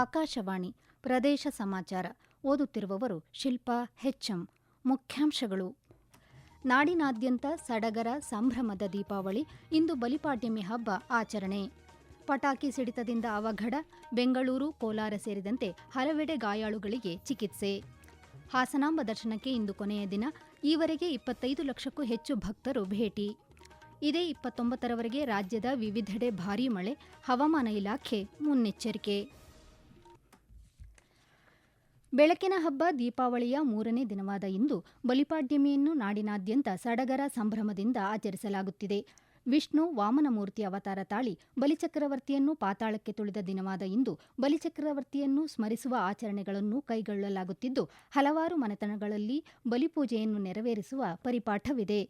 ಆಕಾಶವಾಣಿ ಪ್ರದೇಶ ಸಮಾಚಾರ ಓದುತ್ತಿರುವವರು ಶಿಲ್ಪಾ ಹೆಚ್ಎಂ ಮುಖ್ಯಾಂಶಗಳು. ನಾಡಿನಾದ್ಯಂತ ಸಡಗರ ಸಂಭ್ರಮದ ದೀಪಾವಳಿ, ಇಂದು ಬಲಿಪಾಡ್ಯಮಿ ಹಬ್ಬ ಆಚರಣೆ. ಪಟಾಕಿ ಸಿಡಿತದಿಂದ ಅವಘಡ, ಬೆಂಗಳೂರು, ಕೋಲಾರ ಸೇರಿದಂತೆ ಹಲವೆಡೆ ಗಾಯಾಳುಗಳಿಗೆ ಚಿಕಿತ್ಸೆ. ಹಾಸನಾಂಬ ದರ್ಶನಕ್ಕೆ ಇಂದು ಕೊನೆಯ ದಿನ, ಈವರೆಗೆ ಇಪ್ಪತ್ತೈದು ಲಕ್ಷಕ್ಕೂ ಹೆಚ್ಚು ಭಕ್ತರು ಭೇಟಿ. ಇದೇ ಇಪ್ಪತ್ತೊಂಬತ್ತರವರೆಗೆ ರಾಜ್ಯದ ವಿವಿಧೆಡೆ ಭಾರೀ ಮಳೆ, ಹವಾಮಾನ ಇಲಾಖೆ ಮುನ್ನೆಚ್ಚರಿಕೆ. ಬೆಳಕಿನ ಹಬ್ಬ ದೀಪಾವಳಿಯ ಮೂರನೇ ದಿನವಾದ ಇಂದು ಬಲಿಪಾಡ್ಯಮಿಯನ್ನು ನಾಡಿನಾದ್ಯಂತ ಸಡಗರ ಸಂಭ್ರಮದಿಂದ ಆಚರಿಸಲಾಗುತ್ತಿದೆ. ವಿಷ್ಣು ವಾಮನಮೂರ್ತಿ ಅವತಾರ ತಾಳಿ ಬಲಿಚಕ್ರವರ್ತಿಯನ್ನು ಪಾತಾಳಕ್ಕೆ ತುಳಿದ ದಿನವಾದ ಇಂದು ಬಲಿಚಕ್ರವರ್ತಿಯನ್ನು ಸ್ಮರಿಸುವ ಆಚರಣೆಗಳನ್ನು ಕೈಗೊಳ್ಳಲಾಗುತ್ತಿದ್ದು, ಹಲವಾರು ಮನೆತನಗಳಲ್ಲಿ ಬಲಿಪೂಜೆಯನ್ನು ನೆರವೇರಿಸುವ ಪರಿಪಾಠವಿದೆ.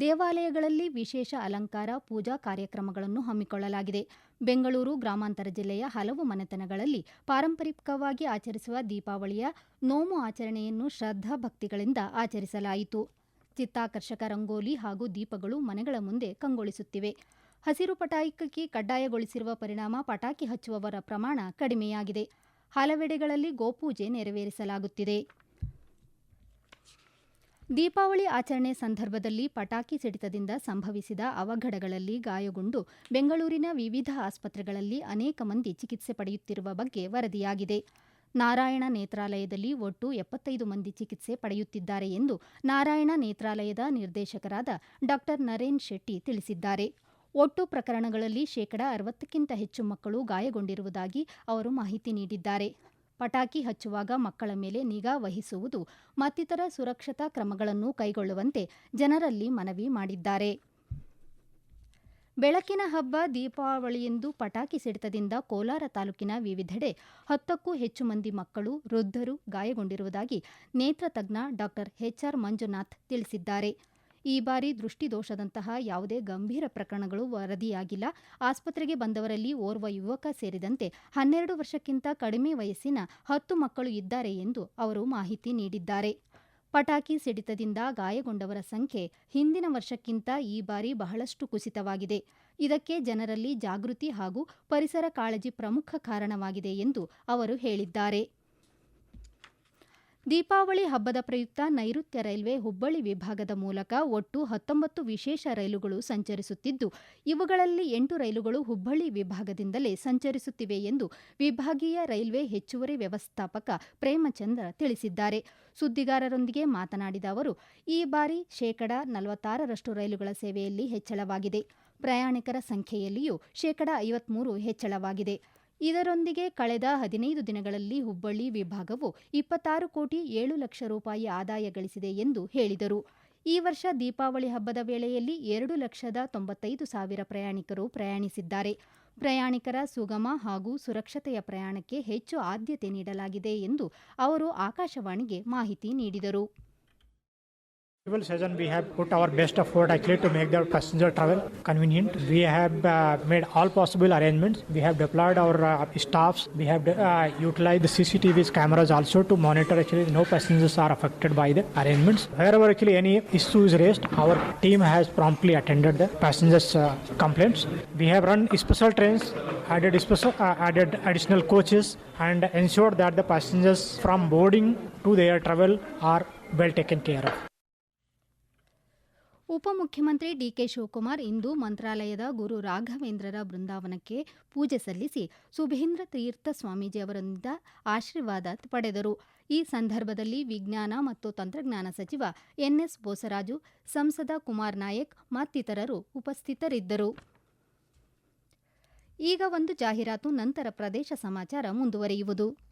ದೇವಾಲಯಗಳಲ್ಲಿ ವಿಶೇಷ ಅಲಂಕಾರ, ಪೂಜಾ ಕಾರ್ಯಕ್ರಮಗಳನ್ನು ಹಮ್ಮಿಕೊಳ್ಳಲಾಗಿದೆ. ಬೆಂಗಳೂರು ಗ್ರಾಮಾಂತರ ಜಿಲ್ಲೆಯ ಹಲವು ಮನೆತನಗಳಲ್ಲಿ ಪಾರಂಪರಿಕವಾಗಿ ಆಚರಿಸುವ ದೀಪಾವಳಿಯ ನೋಮು ಆಚರಣೆಯನ್ನು ಶ್ರದ್ಧಾಭಕ್ತಿಗಳಿಂದ ಆಚರಿಸಲಾಯಿತು. ಚಿತ್ತಾಕರ್ಷಕ ರಂಗೋಲಿ ಹಾಗೂ ದೀಪಗಳು ಮನೆಗಳ ಮುಂದೆ ಕಂಗೊಳಿಸುತ್ತಿವೆ. ಹಸಿರು ಪಟಾಕಿ ಕಡ್ಡಾಯಗೊಳಿಸಿರುವ ಪರಿಣಾಮ ಪಟಾಕಿ ಹಚ್ಚುವವರ ಪ್ರಮಾಣ ಕಡಿಮೆಯಾಗಿದೆ. ಹಲವೆಡೆಗಳಲ್ಲಿ ಗೋಪೂಜೆ ನೆರವೇರಿಸಲಾಗುತ್ತಿದೆ. ದೀಪಾವಳಿ ಆಚರಣೆ ಸಂದರ್ಭದಲ್ಲಿ ಪಟಾಕಿ ಸಿಡಿತದಿಂದ ಸಂಭವಿಸಿದ ಅವಘಡಗಳಲ್ಲಿ ಗಾಯಗೊಂಡು ಬೆಂಗಳೂರಿನ ವಿವಿಧ ಆಸ್ಪತ್ರೆಗಳಲ್ಲಿ ಅನೇಕ ಮಂದಿ ಚಿಕಿತ್ಸೆ ಪಡೆಯುತ್ತಿರುವ ಬಗ್ಗೆ ವರದಿಯಾಗಿದೆ. ನಾರಾಯಣ ನೇತ್ರಾಲಯದಲ್ಲಿ ಒಟ್ಟು ಎಪ್ಪತ್ತೈದು ಮಂದಿ ಚಿಕಿತ್ಸೆ ಪಡೆಯುತ್ತಿದ್ದಾರೆ ಎಂದು ನಾರಾಯಣ ನೇತ್ರಾಲಯದ ನಿರ್ದೇಶಕರಾದ ಡಾ. ನರೇನ್ ಶೆಟ್ಟಿ ತಿಳಿಸಿದ್ದಾರೆ. ಒಟ್ಟು ಪ್ರಕರಣಗಳಲ್ಲಿ ಶೇಕಡಾ ಅರವತ್ತಕ್ಕಿಂತ ಹೆಚ್ಚು ಮಕ್ಕಳು ಗಾಯಗೊಂಡಿರುವುದಾಗಿ ಅವರು ಮಾಹಿತಿ ನೀಡಿದ್ದಾರೆ. ಪಟಾಕಿ ಹಚ್ಚುವಾಗ ಮಕ್ಕಳ ಮೇಲೆ ನಿಗಾ ವಹಿಸುವುದು ಮತ್ತಿತರ ಸುರಕ್ಷತಾ ಕ್ರಮಗಳನ್ನು ಕೈಗೊಳ್ಳುವಂತೆ ಜನರಲ್ಲಿ ಮನವಿ ಮಾಡಿದ್ದಾರೆ. ಬೆಳಕಿನ ಹಬ್ಬ ದೀಪಾವಳಿಯಂದು ಪಟಾಕಿ ಸಿಡಿತದಿಂದ ಕೋಲಾರ ತಾಲೂಕಿನ ವಿವಿಧೆಡೆ ಹತ್ತಕ್ಕೂ ಹೆಚ್ಚು ಮಂದಿ ಮಕ್ಕಳು, ವೃದ್ಧರು ಗಾಯಗೊಂಡಿರುವುದಾಗಿ ನೇತ್ರ ತಜ್ಞ ಡಾ ಎಚ್ಆರ್ ಮಂಜುನಾಥ್ ತಿಳಿಸಿದ್ದಾರೆ. ಈ ಬಾರಿ ದೃಷ್ಟಿದೋಷದಂತಹ ಯಾವುದೇ ಗಂಭೀರ ಪ್ರಕರಣಗಳು ವರದಿಯಾಗಿಲ್ಲ. ಆಸ್ಪತ್ರೆಗೆ ಬಂದವರಲ್ಲಿ ಓರ್ವ ಯುವಕ ಸೇರಿದಂತೆ ಹನ್ನೆರಡು ವರ್ಷಕ್ಕಿಂತ ಕಡಿಮೆ ವಯಸ್ಸಿನ ಹತ್ತು ಮಕ್ಕಳು ಇದ್ದಾರೆ ಎಂದು ಅವರು ಮಾಹಿತಿ ನೀಡಿದ್ದಾರೆ. ಪಟಾಕಿ ಸಿಡಿತದಿಂದ ಗಾಯಗೊಂಡವರ ಸಂಖ್ಯೆ ಹಿಂದಿನ ವರ್ಷಕ್ಕಿಂತ ಈ ಬಾರಿ ಬಹಳಷ್ಟು ಕುಸಿತವಾಗಿದೆ. ಇದಕ್ಕೆ ಜನರಲ್ಲಿ ಜಾಗೃತಿ ಹಾಗೂ ಪರಿಸರ ಕಾಳಜಿ ಪ್ರಮುಖ ಕಾರಣವಾಗಿದೆ ಎಂದು ಅವರು ಹೇಳಿದ್ದಾರೆ. ದೀಪಾವಳಿ ಹಬ್ಬದ ಪ್ರಯುಕ್ತ ನೈಋತ್ಯ ರೈಲ್ವೆ ಹುಬ್ಬಳ್ಳಿ ವಿಭಾಗದ ಮೂಲಕ ಒಟ್ಟು ಹತ್ತೊಂಬತ್ತು ವಿಶೇಷ ರೈಲುಗಳು ಸಂಚರಿಸುತ್ತಿದ್ದು, ಇವುಗಳಲ್ಲಿ ಎಂಟು ರೈಲುಗಳು ಹುಬ್ಬಳ್ಳಿ ವಿಭಾಗದಿಂದಲೇ ಸಂಚರಿಸುತ್ತಿವೆ ಎಂದು ವಿಭಾಗೀಯ ರೈಲ್ವೆ ಹೆಚ್ಚುವರಿ ವ್ಯವಸ್ಥಾಪಕ ಪ್ರೇಮಚಂದ್ರ ತಿಳಿಸಿದ್ದಾರೆ. ಸುದ್ದಿಗಾರರೊಂದಿಗೆ ಮಾತನಾಡಿದ ಅವರು, ಈ ಬಾರಿ ಶೇಕಡಾ ನಲವತ್ತಾರರಷ್ಟು ರೈಲುಗಳ ಸೇವೆಯಲ್ಲಿ ಹೆಚ್ಚಳವಾಗಿದೆ. ಪ್ರಯಾಣಿಕರ ಸಂಖ್ಯೆಯಲ್ಲಿಯೂ ಶೇಕಡಾ ಐವತ್ಮೂರು ಹೆಚ್ಚಳವಾಗಿದೆ. ಇದರೊಂದಿಗೆ ಕಳೆದ ಹದಿನೈದು ದಿನಗಳಲ್ಲಿ ಹುಬ್ಬಳ್ಳಿ ವಿಭಾಗವು ಇಪ್ಪತ್ತಾರು ಕೋಟಿ ಏಳು ಲಕ್ಷ ರೂಪಾಯಿ ಆದಾಯ ಗಳಿಸಿದೆ ಎಂದು ಹೇಳಿದರು. ಈ ವರ್ಷ ದೀಪಾವಳಿ ಹಬ್ಬದ ವೇಳೆಯಲ್ಲಿ ಎರಡು ಲಕ್ಷದ ತೊಂಬತ್ತೈದು ಸಾವಿರ ಪ್ರಯಾಣಿಕರು ಪ್ರಯಾಣಿಸಿದ್ದಾರೆ. ಪ್ರಯಾಣಿಕರ ಸುಗಮ ಹಾಗೂ ಸುರಕ್ಷತೆಯ ಪ್ರಯಾಣಕ್ಕೆ ಹೆಚ್ಚು ಆದ್ಯತೆ ನೀಡಲಾಗಿದೆ ಎಂದು ಅವರು ಆಕಾಶವಾಣಿಗೆ ಮಾಹಿತಿ ನೀಡಿದರು. Festival season, we have put our best effort actually to make the passenger travel convenient. We have uh, made all possible arrangements. We have deployed our uh, staffs. We have uh, utilized the CCTV's cameras also to monitor actually no passengers are affected by the arrangements. Wherever actually any issue is raised, our team has promptly attended the passengers' uh, complaints. We have run special trains, added special, uh, added additional coaches, and ensured that the passengers from boarding to their travel are well taken care of. ಉಪಮುಖ್ಯಮಂತ್ರಿ DK Shivakumar ಇಂದು ಮಂತ್ರಾಲಯದ ಗುರು ರಾಘವೇಂದ್ರರ ಬೃಂದಾವನಕ್ಕೆ ಪೂಜೆ ಸಲ್ಲಿಸಿ ಸುಭೇಂದ್ರ ತೀರ್ಥ ಸ್ವಾಮೀಜಿ ಅವರಿಂದ ಆಶೀರ್ವಾದ ಪಡೆದರು. ಈ ಸಂದರ್ಭದಲ್ಲಿ ವಿಜ್ಞಾನ ಮತ್ತು ತಂತ್ರಜ್ಞಾನ ಸಚಿವ ಎನ್ಎಸ್ ಬೋಸರಾಜು, ಸಂಸದ ಕುಮಾರ್ ನಾಯಕ್ ಮತ್ತಿತರರು ಉಪಸ್ಥಿತರಿದ್ದರು. ಈಗ ಒಂದು ಜಾಹೀರಾತು, ನಂತರ ಪ್ರದೇಶ ಸಮಾಚಾರ ಮುಂದುವರಿಯುವುದು.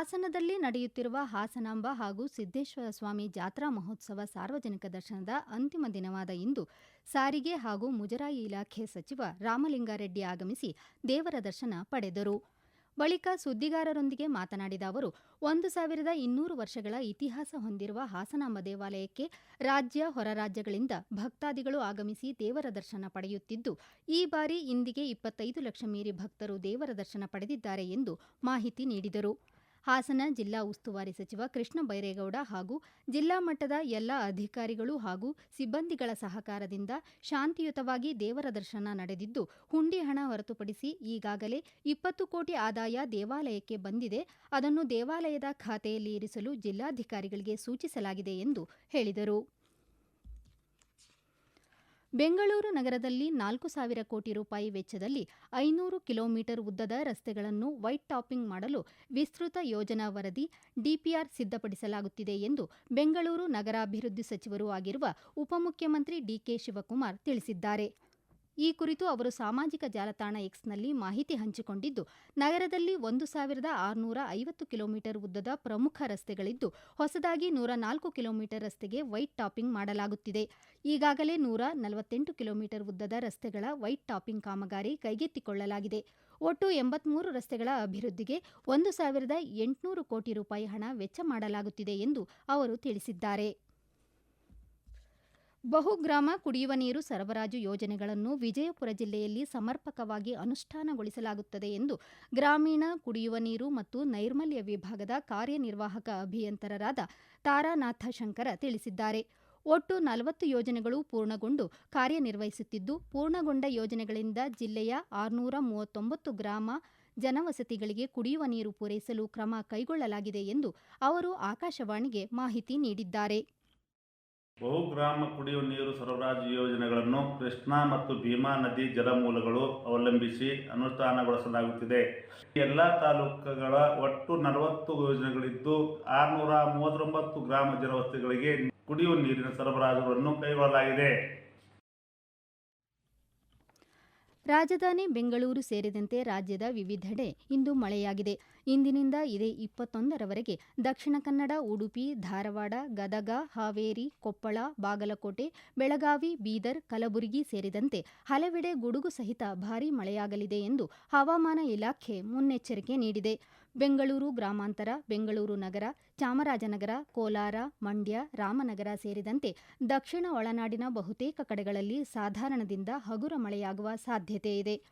ಹಾಸನದಲ್ಲಿ ನಡೆಯುತ್ತಿರುವ ಹಾಸನಾಂಬ ಹಾಗೂ ಸಿದ್ದೇಶ್ವರ ಸ್ವಾಮಿ ಜಾತ್ರಾ ಮಹೋತ್ಸವ ಸಾರ್ವಜನಿಕ ದರ್ಶನದ ಅಂತಿಮ ದಿನವಾದ ಇಂದು ಸಾರಿಗೆ ಹಾಗೂ ಮುಜರಾಯಿ ಇಲಾಖೆ ಸಚಿವ ರಾಮಲಿಂಗಾರೆಡ್ಡಿ ಆಗಮಿಸಿ ದೇವರ ದರ್ಶನ ಪಡೆದರು. ಬಳಿಕ ಸುದ್ದಿಗಾರರೊಂದಿಗೆ ಮಾತನಾಡಿದ ಅವರು, ಒಂದು ಸಾವಿರದ ಇನ್ನೂರು ವರ್ಷಗಳ ಇತಿಹಾಸ ಹೊಂದಿರುವ ಹಾಸನಾಂಬ ದೇವಾಲಯಕ್ಕೆ ರಾಜ್ಯ ಹೊರರಾಜ್ಯಗಳಿಂದ ಭಕ್ತಾದಿಗಳು ಆಗಮಿಸಿ ದೇವರ ದರ್ಶನ ಪಡೆಯುತ್ತಿದ್ದು, ಈ ಬಾರಿ ಇಂದಿಗೆ ಇಪ್ಪತ್ತೈದು ಲಕ್ಷ ಮೀರಿ ಭಕ್ತರು ದೇವರ ದರ್ಶನ ಪಡೆದಿದ್ದಾರೆ ಎಂದು ಮಾಹಿತಿ ನೀಡಿದರು. ಹಾಸನ ಜಿಲ್ಲಾ ಉಸ್ತುವಾರಿ ಸಚಿವ ಕೃಷ್ಣ ಬೈರೇಗೌಡ ಹಾಗೂ ಜಿಲ್ಲಾ ಮಟ್ಟದ ಎಲ್ಲ ಅಧಿಕಾರಿಗಳು ಹಾಗೂ ಸಿಬ್ಬಂದಿಗಳ ಸಹಕಾರದಿಂದ ಶಾಂತಿಯುತವಾಗಿ ದೇವರ ದರ್ಶನ ನಡೆದಿದ್ದು, ಹುಂಡಿ ಹಣ ಹೊರತುಪಡಿಸಿ ಈಗಾಗಲೇ ಇಪ್ಪತ್ತು ಕೋಟಿ ಆದಾಯ ದೇವಾಲಯಕ್ಕೆ ಬಂದಿದೆ. ಅದನ್ನು ದೇವಾಲಯದ ಖಾತೆಯಲ್ಲಿ ಇರಿಸಲು ಜಿಲ್ಲಾಧಿಕಾರಿಗಳಿಗೆ ಸೂಚಿಸಲಾಗಿದೆ ಎಂದು ಹೇಳಿದರು. ಬೆಂಗಳೂರು ನಗರದಲ್ಲಿ ನಾಲ್ಕು ಸಾವಿರ ಕೋಟಿ ರೂಪಾಯಿ ವೆಚ್ಚದಲ್ಲಿ ಐನೂರು ಕಿಲೋಮೀಟರ್ ಉದ್ದದ ರಸ್ತೆಗಳನ್ನು ವೈಟ್ ಟಾಪಿಂಗ್ ಮಾಡಲು ವಿಸ್ತೃತ ಯೋಜನಾ ವರದಿ ಡಿಪಿಆರ್ ಸಿದ್ಧಪಡಿಸಲಾಗುತ್ತಿದೆ ಎಂದು ಬೆಂಗಳೂರು ನಗರಾಭಿವೃದ್ಧಿ ಸಚಿವರೂ ಆಗಿರುವ ಉಪಮುಖ್ಯಮಂತ್ರಿ ಡಿಕೆ ಶಿವಕುಮಾರ್ ತಿಳಿಸಿದ್ದಾರೆ. ಈ ಕುರಿತು ಅವರು ಸಾಮಾಜಿಕ ಜಾಲತಾಣ ಎಕ್ಸ್ನಲ್ಲಿ ಮಾಹಿತಿ ಹಂಚಿಕೊಂಡಿದ್ದು, ನಗರದಲ್ಲಿ ಒಂದು ಸಾವಿರದ ಆರುನೂರ ಐವತ್ತು ಕಿಲೋಮೀಟರ್ ಉದ್ದದ ಪ್ರಮುಖ ರಸ್ತೆಗಳಿದ್ದು, ಹೊಸದಾಗಿ ನೂರ ನಾಲ್ಕು ಕಿಲೋಮೀಟರ್ ರಸ್ತೆಗೆ ವೈಟ್ ಟಾಪಿಂಗ್ ಮಾಡಲಾಗುತ್ತಿದೆ. ಈಗಾಗಲೇ ನೂರ ನಲವತ್ತೆಂಟು ಕಿಲೋಮೀಟರ್ ಉದ್ದದ ರಸ್ತೆಗಳ ವೈಟ್ ಟಾಪಿಂಗ್ ಕಾಮಗಾರಿ ಕೈಗೆತ್ತಿಕೊಳ್ಳಲಾಗಿದೆ. ಒಟ್ಟು ಎಂಬತ್ಮೂರು ರಸ್ತೆಗಳ ಅಭಿವೃದ್ಧಿಗೆ ಒಂದು ಸಾವಿರದ ಎಂಟುನೂರು ಕೋಟಿ ರೂಪಾಯಿ ಹಣ ವೆಚ್ಚ ಮಾಡಲಾಗುತ್ತಿದೆ ಎಂದು ಅವರು ತಿಳಿಸಿದ್ದಾರೆ. ಬಹುಗ್ರಾಮ ಕುಡಿಯುವ ನೀರು ಸರಬರಾಜು ಯೋಜನೆಗಳನ್ನು ವಿಜಯಪುರ ಜಿಲ್ಲೆಯಲ್ಲಿ ಸಮರ್ಪಕವಾಗಿ ಅನುಷ್ಠಾನಗೊಳಿಸಲಾಗುತ್ತದೆ ಎಂದು ಗ್ರಾಮೀಣ ಕುಡಿಯುವ ನೀರು ಮತ್ತು ನೈರ್ಮಲ್ಯ ವಿಭಾಗದ ಕಾರ್ಯನಿರ್ವಾಹಕ ಅಭಿಯಂತರರಾದ ತಾರಾನಾಥ ಶಂಕರ ತಿಳಿಸಿದ್ದಾರೆ. ಒಟ್ಟು ನಲವತ್ತು ಯೋಜನೆಗಳು ಪೂರ್ಣಗೊಂಡು ಕಾರ್ಯನಿರ್ವಹಿಸುತ್ತಿದ್ದು, ಪೂರ್ಣಗೊಂಡ ಯೋಜನೆಗಳಿಂದ ಜಿಲ್ಲೆಯ ಆರುನೂರ ಮೂವತ್ತೊಂಬತ್ತು ಗ್ರಾಮ ಜನವಸತಿಗಳಿಗೆ ಕುಡಿಯುವ ನೀರು ಪೂರೈಸಲು ಕ್ರಮ ಕೈಗೊಳ್ಳಲಾಗಿದೆ ಎಂದು ಅವರು ಆಕಾಶವಾಣಿಗೆ ಮಾಹಿತಿ ನೀಡಿದ್ದಾರೆ. ಬಹುಗ್ರಾಮ ಕುಡಿಯುವ ನೀರು ಸರಬರಾಜು ಯೋಜನೆಗಳನ್ನು ಕೃಷ್ಣಾ ಮತ್ತು ಭೀಮಾ ನದಿ ಜಲಮೂಲಗಳು ಅವಲಂಬಿಸಿ ಅನುಷ್ಠಾನಗೊಳಿಸಲಾಗುತ್ತಿದೆ. ಎಲ್ಲ ತಾಲೂಕುಗಳ ಒಟ್ಟು ನಲವತ್ತು ಯೋಜನೆಗಳಿದ್ದು ಆರುನೂರ ಮೂವತ್ತೊಂಬತ್ತು ಗ್ರಾಮ ಜಲವಸ್ತಿಗಳಿಗೆ ಕುಡಿಯುವ ನೀರಿನ ಸರಬರಾಜುಗಳನ್ನು ಕೈಗೊಳ್ಳಲಾಗಿದೆ. ರಾಜಧಾನಿ ಬೆಂಗಳೂರು ಸೇರಿದಂತೆ ರಾಜ್ಯದ ವಿವಿಧೆಡೆ ಇಂದು ಮಳೆಯಾಗಿದೆ. ಇಂದಿನಿಂದ ಇದೇ ಇಪ್ಪತ್ತೊಂದರವರೆಗೆ ದಕ್ಷಿಣ ಕನ್ನಡ, ಉಡುಪಿ, ಧಾರವಾಡ, ಗದಗ, ಹಾವೇರಿ, ಕೊಪ್ಪಳ, ಬಾಗಲಕೋಟೆ, ಬೆಳಗಾವಿ, ಬೀದರ್, ಕಲಬುರಗಿ ಸೇರಿದಂತೆ ಹಲವೆಡೆ ಗುಡುಗು ಸಹಿತ ಭಾರೀ ಮಳೆಯಾಗಲಿದೆ ಎಂದು ಹವಾಮಾನ ಇಲಾಖೆ ಮುನ್ನೆಚ್ಚರಿಕೆ ನೀಡಿದೆ. ಬೆಂಗಳೂರು ಗ್ರಾಮಾಂತರ, ಬೆಂಗಳೂರು ನಗರ, ಚಾಮರಾಜನಗರ, ಕೋಲಾರ, ಮಂಡ್ಯ, ರಾಮನಗರ ಸೇರಿದಂತೆ ದಕ್ಷಿಣ ಒಳನಾಡಿನ ಬಹುತೇಕ ಕಡೆಗಳಲ್ಲಿ ಸಾಧಾರಣದಿಂದ ಹಗುರ ಮಳೆಯಾಗುವ ಸಾಧ್ಯತೆ ಇದೆ.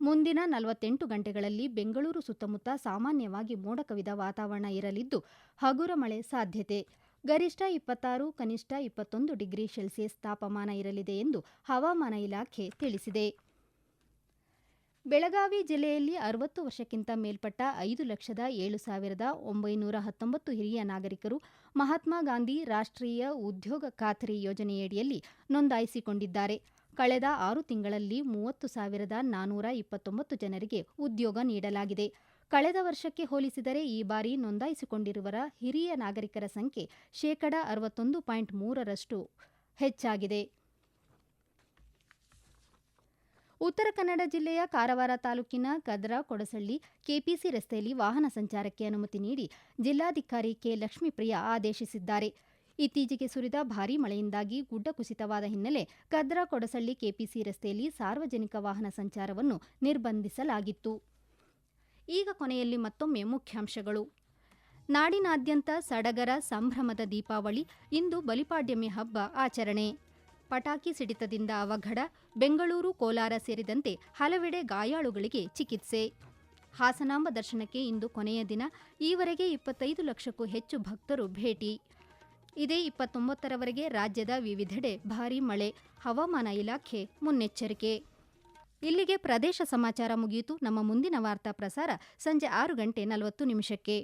ಮುಂದಿನ ನಲವತ್ತೆಂಟು ಗಂಟೆಗಳಲ್ಲಿ ಬೆಂಗಳೂರು ಸುತ್ತಮುತ್ತ ಸಾಮಾನ್ಯವಾಗಿ ಮೋಡ ಕವಿದ ವಾತಾವರಣ ಇರಲಿದ್ದು ಹಗುರ ಮಳೆ ಸಾಧ್ಯತೆ. ಗರಿಷ್ಠ ಇಪ್ಪತ್ತಾರು, ಕನಿಷ್ಠ ಇಪ್ಪತ್ತೊಂದು ಡಿಗ್ರಿ ಸೆಲ್ಸಿಯಸ್ ತಾಪಮಾನ ಇರಲಿದೆ ಎಂದು ಹವಾಮಾನ ಇಲಾಖೆ ತಿಳಿಸಿದೆ. ಬೆಳಗಾವಿ ಜಿಲ್ಲೆಯಲ್ಲಿ ಅರವತ್ತು ವರ್ಷಕ್ಕಿಂತ ಮೇಲ್ಪಟ್ಟ ಐದು ಲಕ್ಷದ ಏಳು ಸಾವಿರದ ಒಂಬೈನೂರ ಹತ್ತೊಂಬತ್ತು ಹಿರಿಯ ನಾಗರಿಕರು ಮಹಾತ್ಮ ಗಾಂಧಿ ರಾಷ್ಟ್ರೀಯ ಉದ್ಯೋಗ ಖಾತ್ರಿ ಯೋಜನೆಯಡಿಯಲ್ಲಿ ನೋಂದಾಯಿಸಿಕೊಂಡಿದ್ದಾರೆ. ಕಳೆದ ಆರು ತಿಂಗಳಲ್ಲಿ ಮೂವತ್ತು ಸಾವಿರದ ನಾನೂರ ಇಪ್ಪತ್ತೊಂಬತ್ತು ಜನರಿಗೆ ಉದ್ಯೋಗ ನೀಡಲಾಗಿದೆ. ಕಳೆದ ವರ್ಷಕ್ಕೆ ಹೋಲಿಸಿದರೆ ಈ ಬಾರಿ ನೋಂದಾಯಿಸಿಕೊಂಡಿರುವರ ಹಿರಿಯ ನಾಗರಿಕರ ಸಂಖ್ಯೆ ಶೇಕಡ ಅರವತ್ತೊಂದು ಪಾಯಿಂಟ್ ಮೂರರಷ್ಟು ಹೆಚ್ಚಾಗಿದೆ. ಉತ್ತರ ಕನ್ನಡ ಜಿಲ್ಲೆಯ ಕಾರವಾರ ತಾಲೂಕಿನ ಕದ್ರಾ ಕೊಡಸಳ್ಳಿ ಕೆಪಿಸಿ ರಸ್ತೆಯಲ್ಲಿ ವಾಹನ ಸಂಚಾರಕ್ಕೆ ಅನುಮತಿ ನೀಡಿ ಜಿಲ್ಲಾಧಿಕಾರಿ ಕೆ ಲಕ್ಷ್ಮೀಪ್ರಿಯ ಆದೇಶಿಸಿದ್ದಾರೆ. ಇತ್ತೀಚೆಗೆ ಸುರಿದ ಭಾರೀ ಮಳೆಯಿಂದಾಗಿ ಗುಡ್ಡ ಕುಸಿತವಾದ ಹಿನ್ನೆಲೆ ಕದ್ರಾ ಕೊಡಸಳ್ಳಿ ಕೆಪಿಸಿ ರಸ್ತೆಯಲ್ಲಿ ಸಾರ್ವಜನಿಕ ವಾಹನ ಸಂಚಾರವನ್ನು ನಿರ್ಬಂಧಿಸಲಾಗಿತ್ತು. ಈಗ ಕೊನೆಯಲ್ಲಿ ಮತ್ತೊಮ್ಮೆ ಮುಖ್ಯಾಂಶಗಳು. ನಾಡಿನಾದ್ಯಂತ ಸಡಗರ ಸಂಭ್ರಮದ ದೀಪಾವಳಿ, ಇಂದು ಬಲಿಪಾಡ್ಯಮಿ ಹಬ್ಬ ಆಚರಣೆ. ಪಟಾಕಿ ಸಿಡಿತದಿಂದ ಅವಘಡ, ಬೆಂಗಳೂರು, ಕೋಲಾರ ಸೇರಿದಂತೆ ಹಲವೆಡೆ ಗಾಯಾಳುಗಳಿಗೆ ಚಿಕಿತ್ಸೆ. ಹಾಸನಾಂಬ ದರ್ಶನಕ್ಕೆ ಇಂದು ಕೊನೆಯ ದಿನ, ಈವರೆಗೆ ಇಪ್ಪತ್ತೈದು ಲಕ್ಷಕ್ಕೂ ಹೆಚ್ಚು ಭಕ್ತರು ಭೇಟಿ. ಇದೇ ಇಪ್ಪತ್ತೊಂಬತ್ತರವರೆಗೆ ರಾಜ್ಯದ ವಿವಿಧೆಡೆ ಭಾರೀ ಮಳೆ, ಹವಾಮಾನ ಇಲಾಖೆ ಮುನ್ನೆಚ್ಚರಿಕೆ. ಇಲ್ಲಿಗೆ ಪ್ರದೇಶ ಸಮಾಚಾರ ಮುಗಿಯಿತು. ನಮ್ಮ ಮುಂದಿನ ವಾರ್ತಾ ಪ್ರಸಾರ ಸಂಜೆ ಆರು ಗಂಟೆ ನಲವತ್ತು ನಿಮಿಷಕ್ಕೆ.